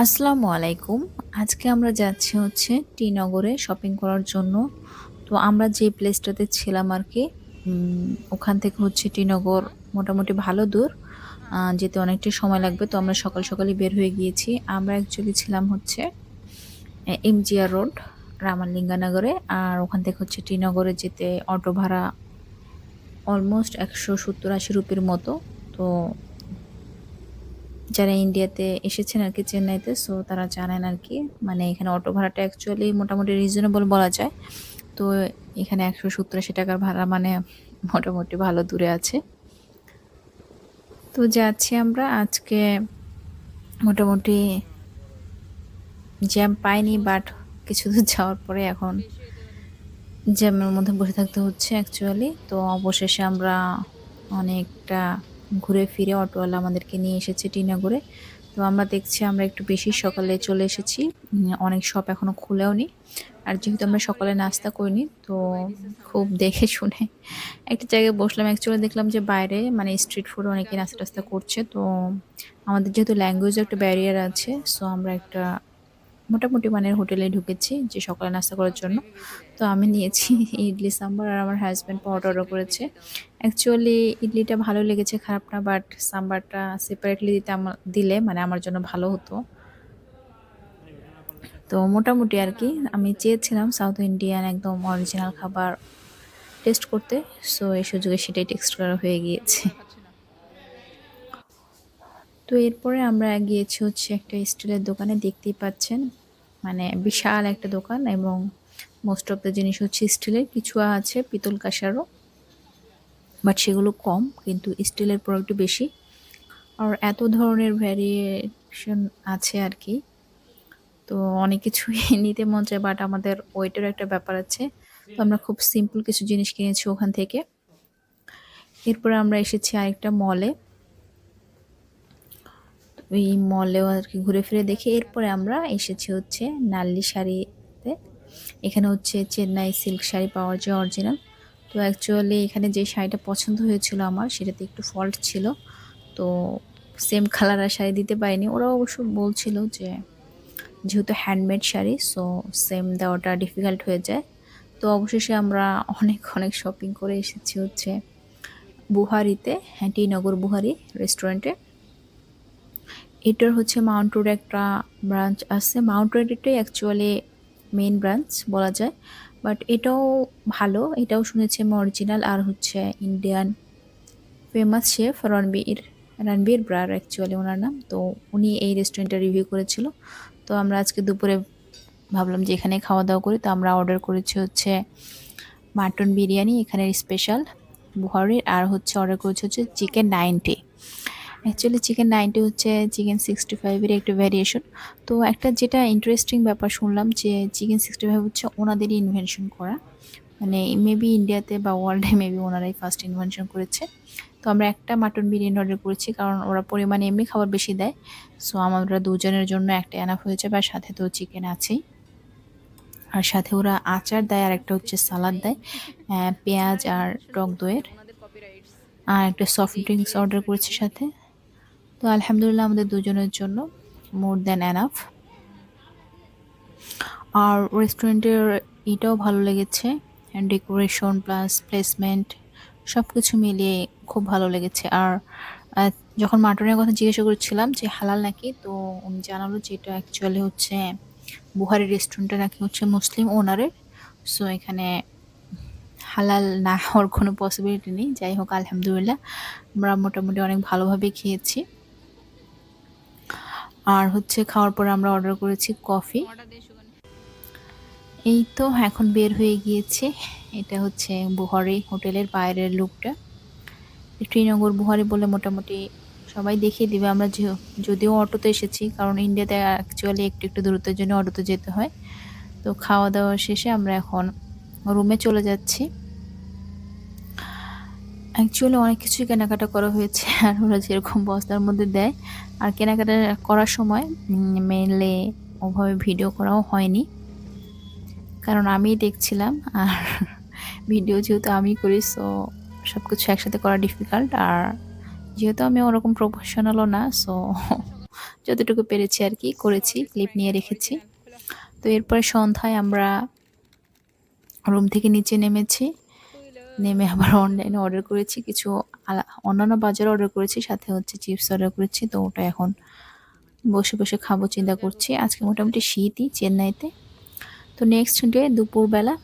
আসসালামু আলাইকুম। আজকে আমরা যাচ্ছি হচ্ছে টি নগরে শপিং করার জন্য। তো আমরা যে প্লেসটাতে ছিলাম আর কি ওখান থেকে হচ্ছে টিনগর মোটামুটি ভালো দূর। যেতে অনেকটা সময় লাগবে, তো আমরা সকাল সকালই বের হয়ে গিয়েছি। আমরা অ্যাকচুয়ালি ছিলাম হচ্ছে এমজিআর রোড রামালিঙ্গানগরে আর ওখান থেকে হচ্ছে টিনগরে যেতে অটো ভাড়া অলমোস্ট একশো সত্তর আশি রুপির মতো। তো যারা ইন্ডিয়াতে এসেছেন আর কি চেন্নাইতে সো তারা জানেন আর কি। মানে এখানে অটো ভাড়াটা অ্যাকচুয়ালি মোটামুটি রিজনেবল বলা যায়। তো এখানে একশো সত্তর আশি টাকার ভাড়া মানে মোটামুটি ভালো দূরে আছে। তো যাচ্ছি আমরা। আজকে মোটামুটি জ্যাম পাইনি বাট কিছু দূর যাওয়ার পরে এখন জ্যামের মধ্যে বসে থাকতে হচ্ছে অ্যাকচুয়ালি তো অবশেষে আমরা অনেকটা ঘুরে ফিরে অটোওয়ালা আমাদেরকে নিয়ে এসেছে টিনাগরে তো আমরা দেখছি আমরা একটু বেশি সকালে চলে এসেছি। অনেক শপ এখনও খুলেও নি আর যেহেতু আমরা সকালে নাস্তা করিনি, তো খুব দেখে শুনে একটা জায়গায় বসলাম। অ্যাকচুয়ালি দেখলাম যে বাইরে মানে স্ট্রিট ফুড অনেকে নাস্তা টাস্তা করছে। তো আমাদের যেহেতু ল্যাঙ্গুয়েজ একটা ব্যারিয়ার আছে সো আমরা একটা মোটামুটি মানের হোটেলে ঢুকেছি যে সকালে নাস্তা করার জন্য। তো আমি নিয়েছি ইডলি সাম্বার আর আমার হাজব্যান্ড পরোটা অর্ডার করেছে। অ্যাকচুয়ালি ইডলিটা ভালো লেগেছে, খারাপ না বাট সাম্বারটা সেপারেটলি দিতে আমার দিলে মানে আমার জন্য ভালো হতো। তো মোটামুটি আর কি, আমি চেয়েছিলাম সাউথ ইন্ডিয়ান একদম অরিজিনাল খাবার টেস্ট করতে। সো এই সুযোগে সেটাই টেস্ট করা হয়ে গিয়েছে। তো এরপরে আমরা গিয়েছি হচ্ছে একটা স্টিলের দোকানে, দেখতেই পাচ্ছেন। মানে বিশাল একটা দোকান এবং মোস্ট অফ দ্য জিনিস হচ্ছে স্টিলের কিছু আছে, পিতল কাঁসারও বাট সেগুলো কম, কিন্তু স্টিলের প্রোডাক্ট বেশি। আর এত ধরনের ভ্যারিয়েশন আছে আর কি। তো অনেক কিছুই নিতে মন চায় বাট আমাদের ওয়েটেরও একটা ব্যাপার আছে। তো আমরা খুব সিম্পল কিছু জিনিস কিনেছি ওখান থেকে। এরপরে আমরা এসেছি আরেকটা মলে ওই মলেও আর কি ঘুরে ফিরে দেখে। এরপরে আমরা এসেছি হচ্ছে নাল্লি শাড়িতে। এখানে হচ্ছে চেন্নাই সিল্ক শাড়ি পাওয়া যায় অরিজিনাল তো অ্যাকচুয়ালি এখানে যে শাড়িটা পছন্দ হয়েছিল আমার, সেটাতে একটু ফল্ট ছিল। তো সেম কালার আর শাড়ি দিতে পারিনি। ওরা অবশ্য বলছিল যে যেহেতু হ্যান্ডমেড শাড়ি সো সেম দেওয়াটা ডিফিকাল্ট হয়ে যায়। তো অবশেষে আমরা অনেক অনেক শপিং করে এসেছি হচ্ছে বুহারিতে হ্যাঁ টি নগর বুহারি রেস্টুরেন্টে এটার হচ্ছে মাউন্ট রোড একটা ব্রাঞ্চ আছে। মাউন্ট রোডটাই অ্যাকচুয়ালি মেন ব্রাঞ্চ বলা যায়। বাট এটাও ভালো, এটাও শুনেছি আমি অরিজিনাল আর হচ্ছে Indian famous chef Ranveer Ranveer Brar actually ওনার নাম। তো উনি এই রেস্টুরেন্টটা রিভিউ করেছিল। তো আমরা আজকে দুপুরে ভাবলাম যে এখানে খাওয়া দাওয়া করি। তো আমরা অর্ডার করেছি হচ্ছে মাটন বিরিয়ানি এখানের স্পেশাল বুহারির, আর হচ্ছে অর্ডার করেছি হচ্ছে chicken ninety actually chicken ninety হচ্ছে চিকেন সিক্সটি ফাইভের একটা ভ্যারিয়েশন তো একটা যেটা ইন্টারেস্টিং ব্যাপার শুনলাম যে চিকেন সিক্সটি ফাইভ হচ্ছে ওনাদেরই ইনভেনশন করা। মানে মেবি ইন্ডিয়াতে বা ওয়ার্ল্ডে মেবি ওনারাই ফার্স্ট ইনভেনশন করেছে। তো আমরা একটা মাটন বিরিয়ানি অর্ডার করেছি কারণ ওরা পরিমাণে এমনি খাবার বেশি দেয়। সো আমরা দুজনের জন্য একটা এনাফ হয়েছে বা সাথে তো চিকেন আছেই। আর সাথে ওরা আচার দেয় আর একটা হচ্ছে সালাদ দেয়। পেঁয়াজ আর টক দইয়ের। আর একটা সফট ড্রিঙ্কস অর্ডার করেছি সাথে। তো আলহামদুলিল্লাহ আমাদের দুজনের জন্য মোর দ্যান অ্যানাফ আর রেস্টুরেন্টের এটাও ভালো লেগেছে ডেকোরেশন প্লাস প্লেসমেন্ট সব কিছু মিলিয়ে খুব ভালো লেগেছে। আর যখন মাটনের কথা জিজ্ঞাসা করছিলাম যে হালাল নাকি, তো উনি জানালো যে এটা অ্যাকচুয়ালি হচ্ছে বুহারি রেস্টুরেন্টটা নাকি হচ্ছে মুসলিম ওনারের সো এখানে হালাল না হওয়ার কোনো পসিবিলিটি নেই। যাই হোক, আলহামদুলিল্লাহ, আমরা মোটামুটি অনেক ভালোভাবে খেয়েছি। আর হচ্ছে খাওয়ার পর আমরা অর্ডার করেছি কফি এই তো এখন বের হয়ে গিয়েছে। এটা হচ্ছে বুহারি হোটেলের বাইরের লুকটা। শ্রীনগর বুহারি বলে মোটামুটি সবাই দেখিয়ে দিবে। আমরা যদিও অটোতে এসেছি, কারণ ইন্ডিয়াতে অ্যাকচুয়ালি একটু একটু দূরত্বের জন্য অটোতে যেতে হয়। তো খাওয়া দাওয়া শেষে আমরা এখন রুমে চলে যাচ্ছি। অ্যাকচুয়ালি অনেক কিছুই কেনাকাটা করা হয়েছে, আর ওরা যেরকম বস্তার মধ্যে দেয়। আর কেনাকাটা করার সময় মেনলি ওভাবে ভিডিও করাও হয়নি। কারণ আমিই দেখছিলাম, আর ভিডিও যেহেতু আমি করি সো সব কিছু একসাথে করা ডিফিকাল্ট আর যেহেতু আমি ওরকম প্রফেশনালও না সো যতটুকু পেরেছি আর কি, করেছি ক্লিপ নিয়ে রেখেছি। তো এরপরে সন্ধ্যায় আমরা রুম থেকে নিচে নেমেছি। নেমে আবার অনলাইনে অর্ডার করেছি, কিছু অন্যান্য বাজারে অর্ডার করেছি, সাথে হচ্ছে চিপস অর্ডার করেছি, তো ওটা এখন বসে বসে খাব, চিন্তা করছি। আজকে মোটামুটি শীতই চেন্নাইতে। তো নেক্সট ডে দুপুরবেলা,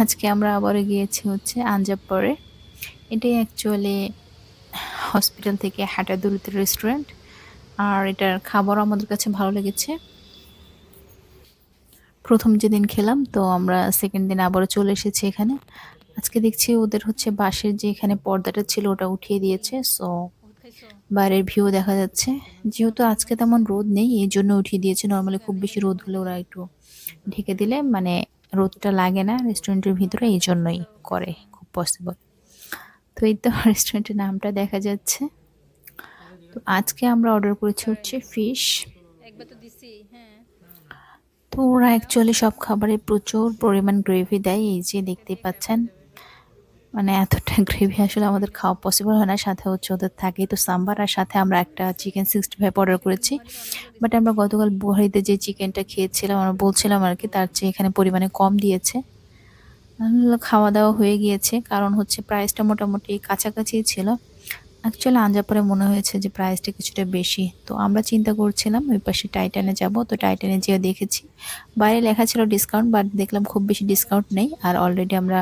আজকে আমরা আবারও গিয়েছি হচ্ছে আঞ্জাবপরে এটাই অ্যাকচুয়ালি হসপিটাল থেকে হাঁটা দূরত্বের রেস্টুরেন্ট আর এটার খাবারও আমাদের কাছে ভালো লেগেছে। প্রথম যেদিন খেলাম, তো আমরা সেকেন্ড দিন আবারও চলে এসেছি এখানে। আজকে দেখছি ওদের হচ্ছে বাঁশের যে এখানে পর্দাটা ছিল ওটা উঠিয়ে দিয়েছে সো বাইরের ভিউ দেখা যাচ্ছে। যেহেতু আজকে তেমন রোদ নেই, এই জন্য উঠিয়ে দিয়েছে। নর্মালি খুব বেশি রোদ হলে ওরা একটু ঢেকে দিলে মানে রোদটা লাগে না রেস্টুরেন্টের ভিতরে, এই জন্যই করে, খুব পসিবল তো এই তো রেস্টুরেন্টের নামটা দেখা যাচ্ছে। তো আজকে আমরা অর্ডার করেছি হচ্ছে ফিশ তো ওরা অ্যাকচুয়ালি সব খাবারে প্রচুর পরিমাণ গ্রেভি দেয়, এই যে দেখতে পাচ্ছেন। মানে এতটা গ্রেভি আসলে আমাদের খাওয়া পসিবল হয় না। সাথে হচ্ছে ওদের থাকে তো সাম্বার আর সাথে আমরা একটা চিকেন সিক্সটি ফাইভ অর্ডার করেছি। বাট আমরা গতকাল বুহারিতে যে চিকেনটা খেয়েছিলাম, আমরা বলছিলাম আর কি, তার চেয়ে এখানে পরিমাণে কম দিয়েছে। খাওয়া দাওয়া হয়ে গিয়েছে, কারণ হচ্ছে প্রাইসটা মোটামুটি কাছাকাছি ছিল। অ্যাকচুয়ালি আঞ্জাপরে মনে হয়েছে যে প্রাইসটা কিছুটা বেশি। তো আমরা চিন্তা করছিলাম, ওই পাশে টাইটানে যাব। তো টাইটানে যেয়ে দেখেছি। বাইরে লেখা ছিল ডিসকাউন্ট বাট দেখলাম খুব বেশি ডিসকাউন্ট নেই। আর অলরেডি আমরা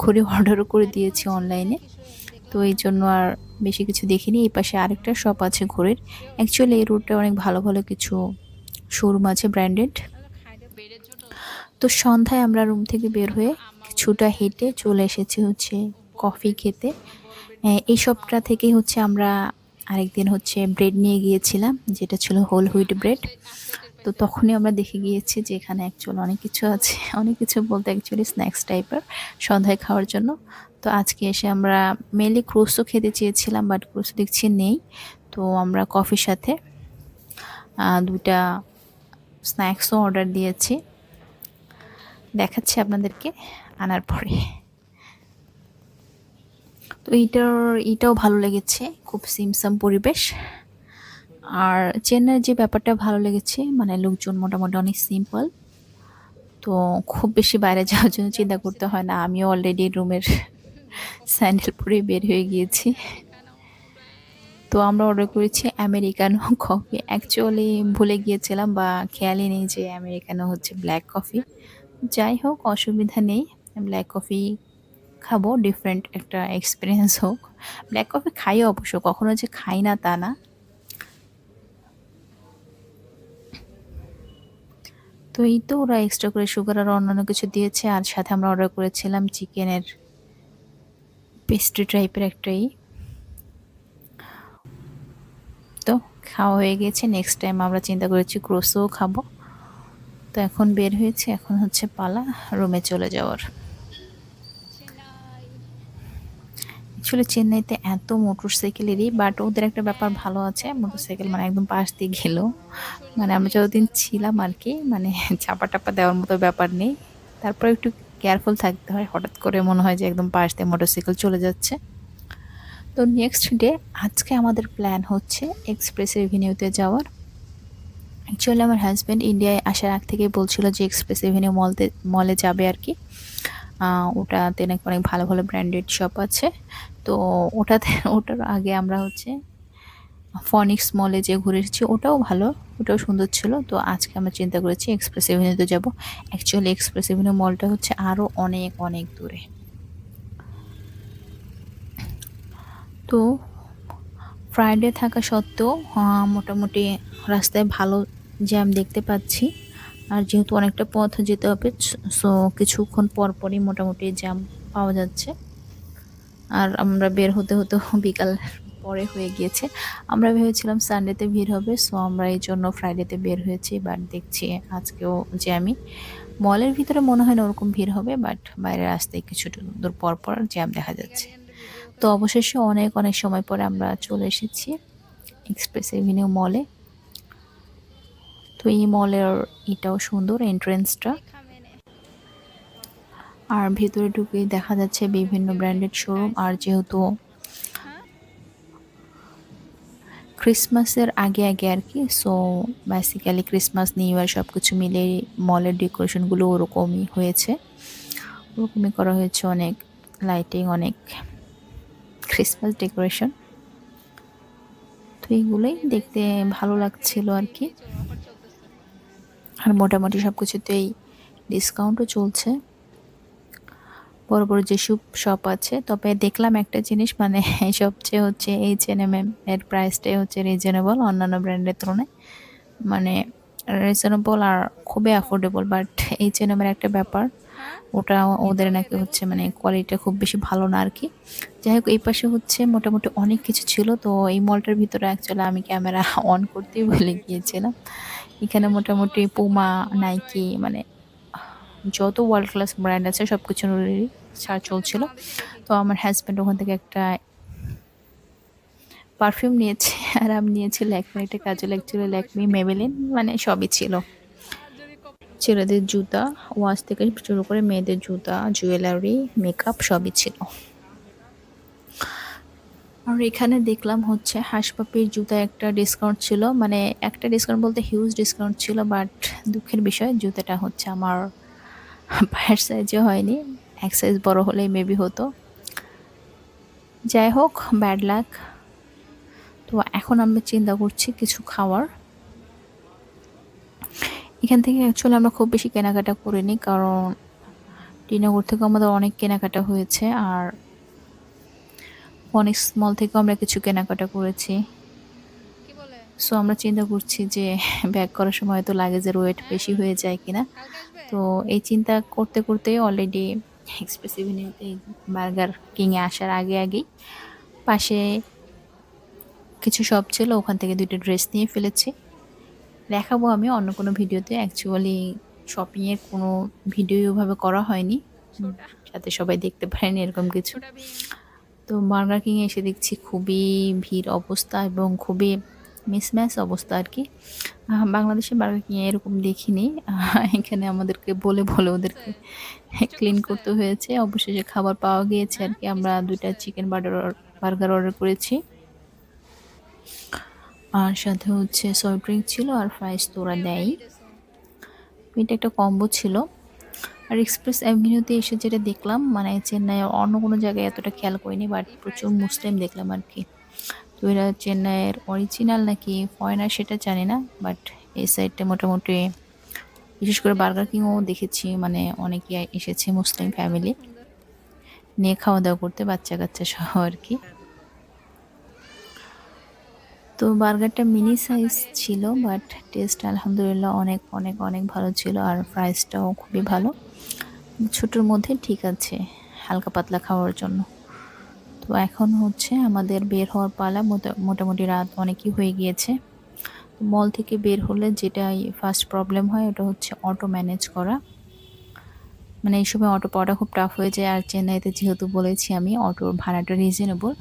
ঘুরে অর্ডারও করে দিয়েছি অনলাইনে তো এই জন্য আর বেশি কিছু দেখিনি। এই পাশে আরেকটা শপ আছে ঘোরের। অ্যাকচুয়ালি এই রুটটা অনেক ভালো ভালো কিছু শোরুম আছে ব্র্যান্ডেড তো সন্ধ্যায় আমরা রুম থেকে বের হয়ে কিছুটা হেঁটে চলে এসেছি হচ্ছে কফি খেতে। এই শপটা থেকেই হচ্ছে আমরা আরেকদিন হচ্ছে ব্রেড নিয়ে গিয়েছিলাম, যেটা ছিল হোল হুইট ব্রেড তো তখনই আমরা দেখে গিয়েছি যে এখানে অ্যাকচুয়ালি অনেক কিছু আছে। অনেক কিছু বলতে অ্যাকচুয়ালি স্ন্যাক্স টাইপের সন্ধ্যায় খাওয়ার জন্য। তো আজকে এসে আমরা মেনলি ক্রোসও খেতে চেয়েছিলাম বাট ক্রোস দেখছি নেই। তো আমরা কফির সাথে দুটা স্ন্যাক্সও অর্ডার দিয়েছি। দেখাচ্ছি আপনাদেরকে আনার পরে। তো এইটার এটাও ভালো লেগেছে, খুব সিমসাম পরিবেশ। আর চেন্নাইয়ের যে ব্যাপারটা ভালো লেগেছে মানে লোকজন মোটামুটি অনেক সিম্পল তো খুব বেশি বাইরে যাওয়ার জন্য চিন্তা করতে হয় না। আমিও অলরেডি রুমের স্যান্ডেল পরে বের হয়ে গিয়েছি। তো আমরা অর্ডার করেছি আমেরিকানো কফি অ্যাকচুয়ালি ভুলে গিয়েছিলাম বা খেয়ালই নেই যে আমেরিকানো হচ্ছে ব্ল্যাক কফি যাই হোক, অসুবিধা নেই। ব্ল্যাক কফি খাব ডিফারেন্ট একটা এক্সপিরিয়েন্স হোক। ব্ল্যাক কফি খাই অবশ্য, কখনো যে খাই না তা না। তো এই তো ওরা এক্সট্রা করে সুগার আর অন্যান্য কিছু দিয়েছে, আর সাথে আমরা অর্ডার করেছিলাম চিকেনের পেস্ট্রি টাইপের একটাই তো খাওয়া হয়ে গেছে নেক্সট টাইম আমরা চিন্তা করেছি ক্রোসও খাব। তো এখন বের হয়েছে, এখন হচ্ছে পালা রুমে চলে যাওয়ার। অ্যাকচুয়ালি চেন্নাইতে এত মোটরসাইকেলেরই বাট ওদের একটা ব্যাপার ভালো আছে, মোটরসাইকেল মানে একদম পাশ দিয়ে গেল। মানে আমরা যতদিন ছিলাম আর কি মানে চাপা টাপা দেওয়ার মতো ব্যাপার নেই। তারপর একটু কেয়ারফুল থাকতে হয়, হঠাৎ করে মনে হয় যে একদম পাশ দিয়ে মোটরসাইকেল চলে যাচ্ছে। তো নেক্সট ডে আজকে আমাদের প্ল্যান হচ্ছে এক্সপ্রেস এভিনিউতে যাওয়ার। অ্যাকচুয়ালি আমার হাজব্যান্ড ইন্ডিয়ায় আসার আগ থেকে বলছিল যে এক্সপ্রেস এভিনিউ মলতে মলে যাবে আর কি ওটাতে নাকি অনেক ভালো ভালো ব্র্যান্ডেড শপ আছে। তো ওটাতে, ওটার আগে আমরা হচ্ছে ফনিক্স মলে যে ঘুরে এসেছি, ওটাও ভালো, ওটাও সুন্দর ছিল। তো আজকে আমরা চিন্তা করেছি এক্সপ্রেস এভিনিউতে যাব। অ্যাকচুয়ালি এক্সপ্রেস এভিনিউ মলটা হচ্ছে আরও অনেক অনেক দূরে। তো ফ্রাইডে থাকা সত্ত্বেও মোটামুটি রাস্তায় ভালো জ্যাম দেখতে পাচ্ছি। আর যেহেতু অনেকটা পথ যেতে হবে, সো কিছুক্ষণ পর পরই মোটামুটি জ্যাম পাওয়া যাচ্ছে। আর আমরা বের হতে হতে বিকাল পরে হয়ে গিয়েছে। আমরা ভেবেছিলাম সানডেতে ভিড় হবে, সো আমরা এই জন্য ফ্রাইডেতে বের হয়েছি বাট দেখছি আজকেও জ্যামই মলের ভিতরে মনে হয় না ওরকম ভিড় হবে বাট বাইরে রাস্তায় কিছুটা দূর পর পর জ্যাম দেখা যাচ্ছে। তো অবশেষে অনেক অনেক সময় পরে আমরা চলে এসেছি এক্সপ্রেস এভিনিউ মলে তো এই মলের এটাও সুন্দর এন্ট্রেন্সটা আর ভেতরে ঢুকে দেখা যাচ্ছে বিভিন্ন ব্র্যান্ডেড শোরুম আর যেহেতু ক্রিসমাসের আগে আগে আর কি so basically Christmas new year সব কিছু মিলে মলের ডেকোরেশনগুলো ওরকমই হয়েছে। ওরকমই করা হয়েছে অনেক লাইটিং অনেক ক্রিসমাস ডেকোরেশন তো এইগুলোই দেখতে ভালো লাগছিল আর কি। আর মোটামুটি সব কিছুতেই ডিসকাউন্টও চলছে। বড় বড় যেসব শপ আছে, তবে দেখলাম একটা জিনিস মানে সবচেয়ে হচ্ছে এইচ এন এম এর প্রাইসটাই হচ্ছে রিজনেবল অন্যান্য ব্র্যান্ডের তুলনায়। মানে রিজনেবল আর খুবই affordable but H and M এর একটা ব্যাপার, ওটা ওদের নাকি হচ্ছে মানে কোয়ালিটিটা খুব বেশি ভালো না আর কি যাই হোক এই পাশে হচ্ছে মোটামুটি অনেক কিছু ছিল, তো এই মলটার ভিতরে অ্যাকচুয়ালি আমি ক্যামেরা অন করতেই ভুলে গিয়েছিলাম। এখানে মোটামুটি পুমা নাইকি মানে যত ওয়ার্ল্ড ক্লাস ব্র্যান্ড আছে সব কিছুর ছাড় চলছিল। তো আমার হাজব্যান্ড ওখান থেকে একটা পারফিউম নিয়েছে, আর আমি নিয়েছি ল্যাকমি একটা কাজল অ্যাকচুয়ালি ল্যাকমি মেবেলিন মানে সবই ছিল। ছেলেদের জুতা ওয়াচ থেকে শুরু করে মেয়েদের জুতা জুয়েলারি মেকআপ সবই ছিল। আর এখানে দেখলাম হচ্ছে হাঁসপাপির জুতা একটা ডিসকাউন্ট ছিল মানে একটা ডিসকাউন্ট বলতে হিউজ ডিসকাউন্ট ছিল বাট দুঃখের বিষয়, জুতাটা হচ্ছে আমার পায়ের সাইজে হয়নি, এক সাইজ বড়ো হলেই মেবি হতো। যাই হোক ব্যাড লাক তো এখন আমরা চিন্তা করছি কিছু খাওয়ার। এখান থেকে অ্যাকচুয়ালি আমরা খুব বেশি কেনাকাটা করিনি, কারণ টিনগর থেকে আমাদের অনেক কেনাকাটা হয়েছে, আর অনেক স্মল থেকেও আমরা কিছু কেনাকাটা করেছি। সো আমরা চিন্তা করছি যে ব্যাক করার সময় তো লাগেজের ওয়েট বেশি হয়ে যায় কিনা। তো এই চিন্তা করতে করতে অলরেডি এক্সপ্রেস এভিনিউতে বার্গার কিংয়ে আসার আগে আগেই পাশে কিছু শপ ছিল ওখান থেকে দুটো ড্রেস নিয়ে ফেলেছি। দেখাবো আমি অন্য কোনো ভিডিওতে। অ্যাকচুয়ালি শপিংয়ের কোনো ভিডিও ওভাবে করা হয়নি। যাতে সবাই দেখতে পারেন এরকম কিছু। তো বার্গার কিংয়ে এসে দেখছি খুবই ভিড় অবস্থা এবং খুবই মিসম্যাচ অবস্থা আর কি। বাংলাদেশে বার্গার কিংয়ে এরকম দেখিনি। এখানে আমাদেরকে বলে বলে ওদেরকে ক্লিন করতে হয়েছে। অবশেষে খাবার পাওয়া গিয়েছে আর কি। আমরা দুইটা চিকেন বার্গার বার্গার অর্ডার করেছি। আর সাথে হচ্ছে সফট ড্রিঙ্ক ছিল আর ফ্রাইস তো ওরা দেয় এটা একটা কম্বো ছিল। আর এক্সপ্রেস অ্যাভিনিউতে এসে যেটা দেখলাম মানে চেন্নাই অন্য কোনো জায়গায় এতটা খেয়াল করিনি বাট প্রচুর মুসলিম দেখলাম আর কি তো এরা চেন্নাইয়ের অরিজিনাল নাকি ফরেনার সেটা জানি না বাট এই সাইডটা মোটামুটি, বিশেষ করে বার্গার কিংও দেখেছি মানে অনেকে এসেছে মুসলিম ফ্যামিলি নিয়ে খাওয়া দাওয়া করতে বাচ্চা কাচ্চা সহ আর কি তো বার্গারটা মিনি সাইজ ছিল বাট টেস্ট আলহামদুলিল্লাহ অনেক অনেক অনেক ভালো ছিল, আর প্রাইসটাও খুবই ভালো। ছোটোর মধ্যে ঠিক আছে, হালকা পাতলা খাওয়ার জন্য। তো এখন হচ্ছে আমাদের বের হওয়ার পালা, মোটা- মোটামুটি রাত অনেকই হয়ে গিয়েছে। মল থেকে বের হলে যেটা ফার্স্ট প্রবলেম হয়, ওটা হচ্ছে অটো ম্যানেজ করা। মানে এই সময় অটো পাওয়াটা খুব টাফ হয়ে যায়, আর চেন্নাইতে যেহেতু বলেছি আমি অটোর ভাড়াটা রিজনেবল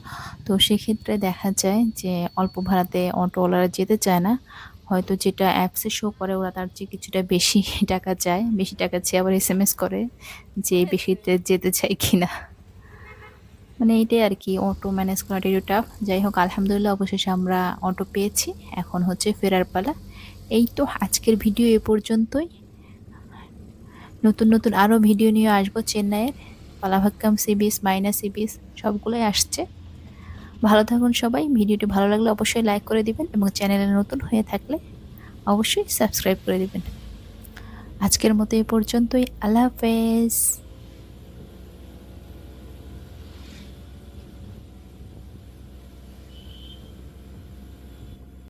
তো সেক্ষেত্রে দেখা যায় যে অল্প ভাড়াতে অটোওয়ালারা যেতে চায় না। হয়তো যেটা অ্যাপসে শো করে ওরা তার চেয়ে কিছুটা বেশি টাকা চায় বেশি টাকা চেয়ে আবার এস এম এস করে যে বেশিতে যেতে চাই কিনা। মানে এইটাই আর কি অটো ম্যানেজ করাটা একটু টাফ যাই হোক আলহামদুলিল্লাহ অবশেষে আমরা অটো পেয়েছি। এখন হচ্ছে ফেরার পালা। এই তো আজকের ভিডিও এ পর্যন্তই। নতুন নতুন আরও ভিডিও নিয়ে আসব চেন্নাইয়ের। পালাভাক্কাম সি বিচ মাইনা সি বিচ সবগুলোই আসছে। ভালো থাকুন সবাই। ভিডিওটি ভালো লাগলে অবশ্যই লাইক করে দিবেন এবং চ্যানেলে নতুন হয়ে থাকলে অবশ্যই সাবস্ক্রাইব করে দিবেন। আজকের মতো এ পর্যন্তই। আল্লাহ হাফেজ।